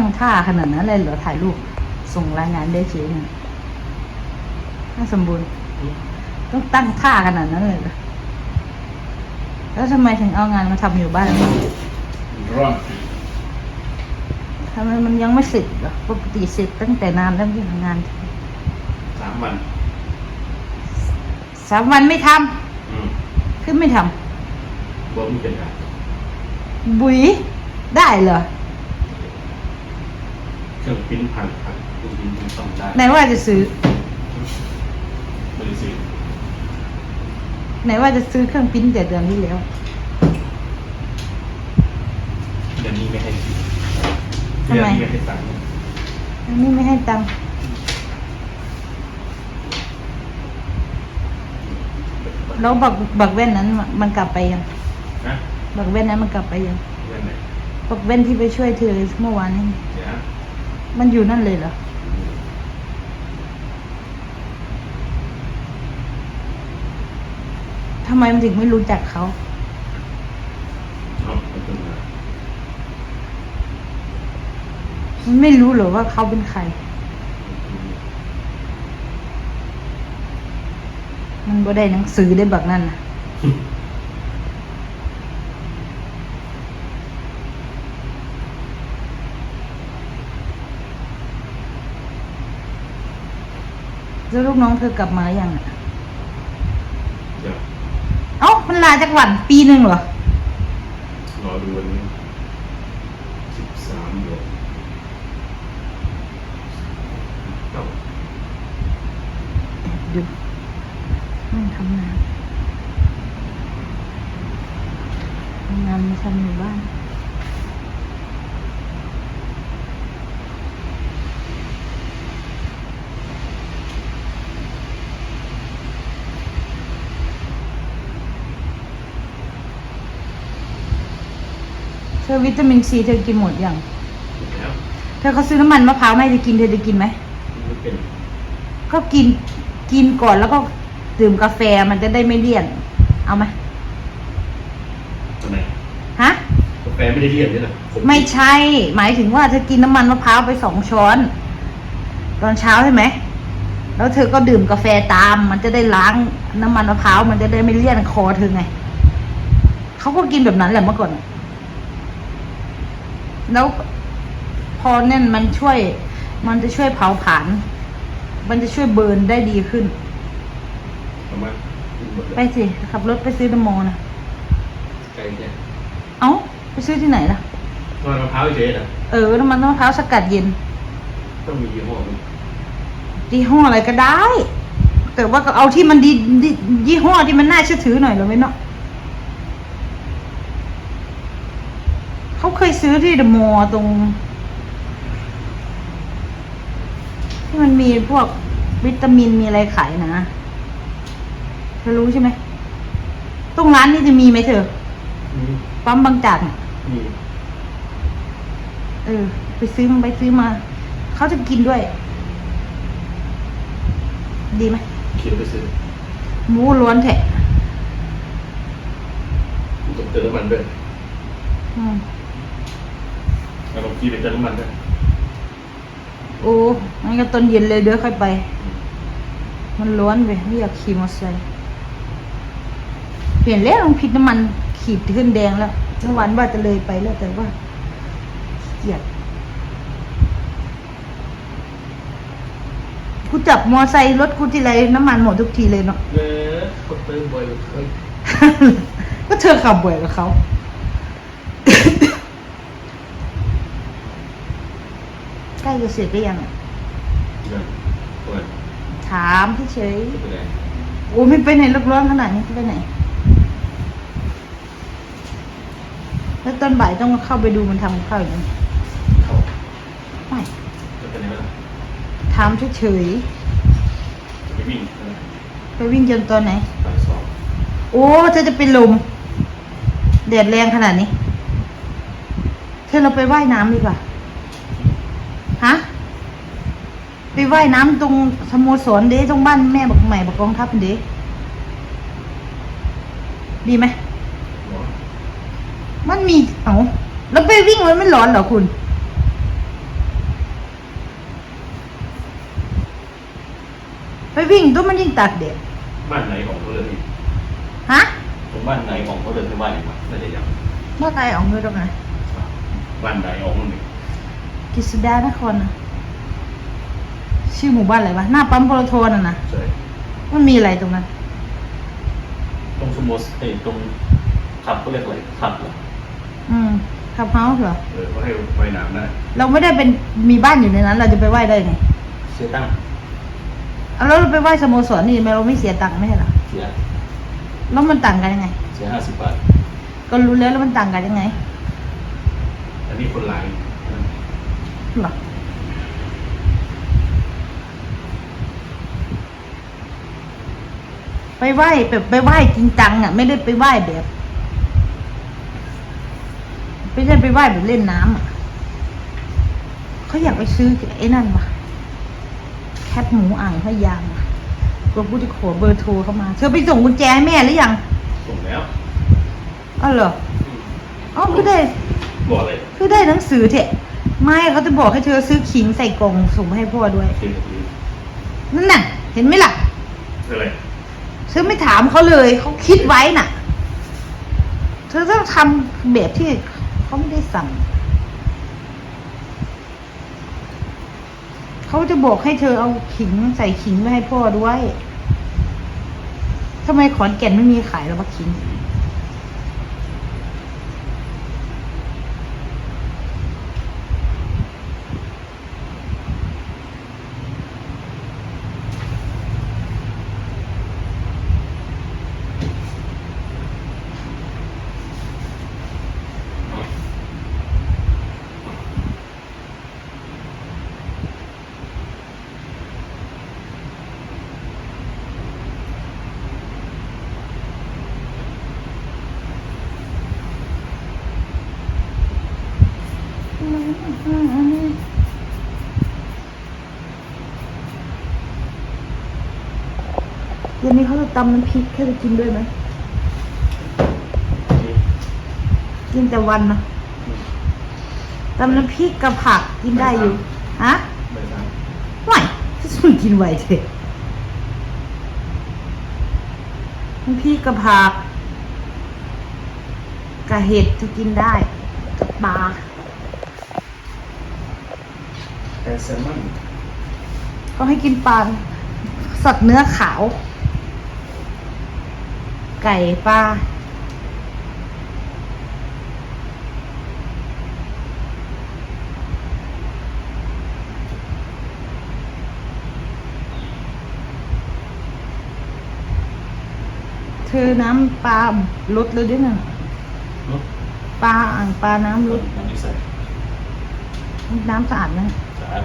ตั้งท่าขนาดนั้นเลยเหรอถ่ายรูปส่งรายงานได้เฉยเนี่ยถ้าสมบูรณ์ ต้องตั้งท่าขนาดนั้นเลยเหรอแล้วทำไมถึงเอางานมาทำอยู่บ้านร้อนทำไมมันยังไม่เสร็จเหรอปกติเสร็จตั้งแต่นานแล้วที่ทำงานสามวันสามวันไม่ทำอืมคือไม่ทำบ่มีเป็นไรบุ๋ยได้เหรอ เครื่องปิ้นพังพังเครื่องปิ้นต้องได้ไหนว่าจะซื้อ ไม่ได้ซื้อไหนว่าจะซื้อเครื่องปริ้นแต่เดือนที่แล้ว เดือนนี้ไม่ให้ซื้อทำไม เดือนนี้ไม่ให้ตังค์อันนี้ไม่ให้ตังค์แล้วบักบักแว่นนั้นมันกลับไปยังนะบักแว่นนั้นมันกลับไปยังเดือนไหน บักแว่นที่ไปช่วยเธอเมื่อวานนี้เดี๋ยวนะ มันอยู่นั่นเลยเหรอ ทำไมมันถึงไม่รู้จักเขาไมันไม่รู้เหรอว่าเขาเป็นใคร มันบ่ได้หนังสือได้แบบนั้นนะ แล้วลูกน้องเธอกลับมาหรือยังอะเดี๋ยวเอ้ามันลาจากวันปีหนึ่งเหรอ รอดูวันนี้สิบสามเดือนเก้าดูนั่งทำงานทำงานมาทำอยู่บ้าน ธอวิตามินซีเธอกินหมดยังแล้วเธอเขาซื้อน้ำมันมะพร้าวมาให้เธอกินเธอจะกินไหมไม่เป็นก็กินกินก่อนแล้วก็ดื่มกาแฟมันจะได้ไม่เลี่ยน เอาไหมทำไมฮะกาแฟไม่ได้เลี่ยนด้วยนะผไม่ใช่ หมายถึงว่าเธอกินน้ำมันมะพร้าวไปสองช้อน ตอนเช้าใช่ไหมแล้วเธอก็ดื่มกาแฟตาม มันจะได้ล้างน้ำมันมะพร้าวมันจะได้ไม่เลี่ยนคอเธอไงเขาก็กินแบบนั้นแหละเมื่อก่อนน่ะ แล้วพอเนี่ยมันช่วย มันจะช่วยเผาผลาญมันจะช่วยเบิร์นได้ดีขึ้นเอามากินหมดเลยไปสิขับรถไปซื้อน้ำโมนะไก่เนี่ยเอ้าไปซื้อที่ไหนล่ะนอนมะพร้าวเฉยๆนะเออน้ำมันมะพร้าวสกัดเย็นต้องมียี่ห้อมันยี่ห้ออะไรก็ได้ แต่ว่าก็เอาที่มันดีดียี่ห้อที่มันน่าเชื่อถือหน่อยเหรอไม่เนาะ เขาเคยซื้อที่เดอะมอลล์ตรง ที่มันมีพวกวิตามินมีอะไรขายนะเธอรู้ใช่ไหม ตรงร้านนี้จะมีไหมเธอ มีปั๊มบางจากน่ะมีเออ ไปซื้อมาไปซื้อมา เขาจะกินด้วย ดีไหมเขียวไปซื้อหมูล้วนแทะ ต้องเติมน้ำมันด้วย อืม เอาบางทีไปเติมน้ำมันด้วยโอ้งั้นก็ตอนเย็นเลยเด้อค่อยไป มันร้อนไปไม่อยากขี่มอเตอร์ไซค์เปลี่ยนแล้วลองผิดน้ำมันขีดขึ้นแดงแล้วเมื่อวานว่าจะเลยไปแล้วแต่ว่าขี้เกียดกูจับมอไซค์รถกูทีไรน้ำมันหมดทุกทีเลยเนาะเออเขาเติมบ่อยเคยก็เธอขับบ่อยกับเขา ใก ล้จะเสร็จก็ยังอะนั่นเปิดถามเฉยไปไหนๆโอ้ไม่ไปไหนร้อนๆขนาดนี้ไปไหน แล้วตอนบ่ายต้องเข้าไปดูมันทำกับข้าวอย่างนี้เข้าไม่ จะไปไหนล่ะถามเฉยจะไปวิ่งนะๆไปวิ่งจนตอนไหนตายสองโอ้เธอจะเป็นลมแดดแรงขนาดนี้ เธอเราไปว่ายน้ำดีกว่า ไปว่ายน้ำตรงสโมสรเด้ตรงบ้านแม่บอกใหม่บอกกองทัพเด้ดีไหม มันมี เอาแล้วไปวิ่งมันไม่ร้อนเหรอคุณ ไปวิ่งตัวมันยิ่งตากแดดบ้านไหนของเขาเลยฮะตรงบ้านไหนของเขาเลยที่บ้านอยู่ไหนม่ได้ยังบ้านอไทยออกเงินตรงไหนบ้านไหนออกเงินกฤษดานครนะ ชื่อหมู่บ้านอะไรวะ หน้าปั๊มปตทน่ะนะใช่มันมีอะไรตรงนั้น ตรงสโมสเอ้ยตรงขับเขาเรียกอะไรขับเหรออืมขับเฮาส์เหรอ เออเขาให้ว่ายน้ำได้เราไม่ได้เป็นมีบ้านอยู่ในนั้น เราจะไปไหว้ได้ไงเสียตั้งค์เอาแล้วเราไปไหว้สโมสรนี่ทำไมเราไม่เสียตังค์ไม่ใช่เหรอ เสียแล้วมันต่างกันยังไง เสียห้าสิบบาท ก็รู้แล้วแล้วมันต่างกันยังไงอันนี้คนร้ายหรอ ไปไหว้แบบไปไหว้จริงจังอะ ไม่ได้ไปไหว้แบบไม่ได้ไปไหว้แบบเล่นน้ำอะเขาอยากไปซื้อไอ้นั่นวะแคบหมูอ่างพะยางว่ะตัวผู้ที่ขอเบอร์โทรเข้ามา เธอไปส่งกุญแจให้แม่หรือยัง ส่งแล้วอ้าวเหรออ๋อคือได้บอกเลยคือได้หนังสือเถอะไม่เขาจะบอกให้เธอซื้อขิงใส่กล่องส่งมาให้พ่อด้วยเทียนทีนั่นน่ะ เห็นไหมล่ะอะไร เธอไม่ถามเขาเลยเขาคิดไว้น่ะ เธอต้องทำแบบที่เขาไม่ได้สั่งเขาจะบอกให้เธอเอาขิงใส่ขิงไว้ให้พ่อด้วยทำไมขอนแก่นไม่มีขายหรอวะขิง เย็นนี้เขาจะตำน้ำพริกแค่จะกินด้วยไหม กินแต่วันนะตำน้ำพริกกับผักกินได้อยู่ ฮะไม่ใช่ไหวจะสุดกินไหวเถอะน้ำพริกกับผักกับเห็ดจะกินได้กับปลา แต่แซลมอนก็ให้กินปลาสัตว์เนื้อขาว ไก่ปลาเธอน้ำปลาลดเลยด้วยน่ะเนาะปลาอ่างปลาน้ำลดน้ำที่ใส่น้ำสะอาดนะ สะอาด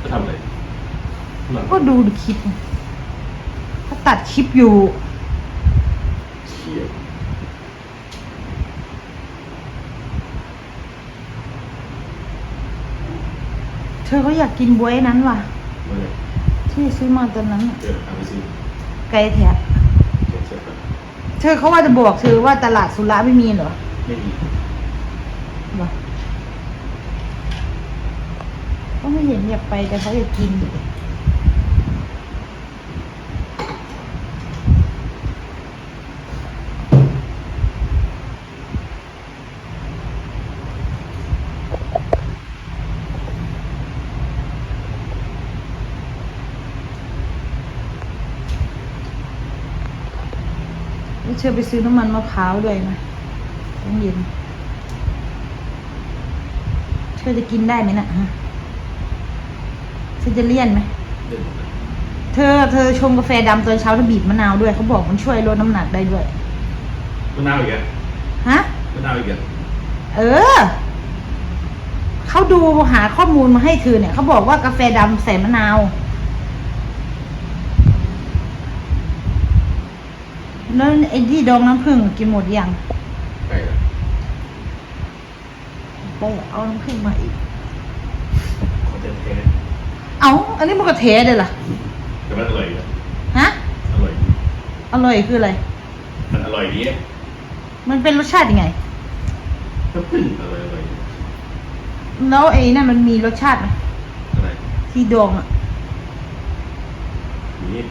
ก็ทำอะไรหลังก็ดูคลิปไงเขาตัดคลิปอยู่ เชี่ยเธอเขาอยากกินบวยนั้นว่ะ มาเลยที่ซื้อมาตอนนั้นน่ะเดี๋ยวทำไปสิไก่แทะเช็คเช็คก่อนเธอเขาว่าจะบอกเธอว่าตลาดสุราไม่มีเหรอ ไม่มี วะ ก็ไม่เห็นอยากไปแต่เขาอยากกินแล้วเธอไปซื้อน้ำมันมะพร้าวด้วยนะต้องเย็นเธอจะกินได้ไหมนะ่ะ ฮะเธอจะเลี่ยนไหมเดินหมดเลยเธอเธอชงกาแฟดำตอนเช้าเธอบีบมะนาวด้วยเขาบอกมันช่วยลดน้ำหนักได้ด้วยมะนาวอีกอะฮะมะนาวอีกอะเออเขาดูหาข้อมูลมาให้เธอเนี่ยเขาบอกว่ากาแฟดำใส่มะนาวแล้วไอ้ที่ดองน้ำผึ้งกินหมดยังไก่ละไปเอาน้ำผึ้งมาอีกขอเต็มแท้ เอาอันนี้มันก็เทเลยล่ะแต่มันอร่อยอยู่ฮะ อร่อยดีอร่อยคืออะไร มันอร่อยดีอะมันเป็นรสชาติยังไง น้ำผึ้งอร่อยอร่อยดีแล้วไอ้นั่นมันมีรสชาติไหมอะไรที่ดองอะนี้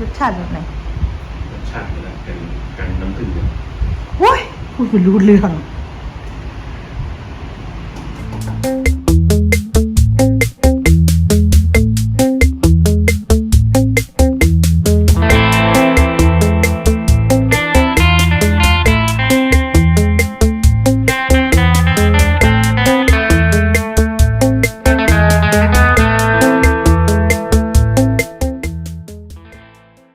รสชาติแบบไหนรสชาตินี่แหละเป็นกันน้ำผึ้งเนี่ยโอ้ยพูดไม่รู้เรื่อง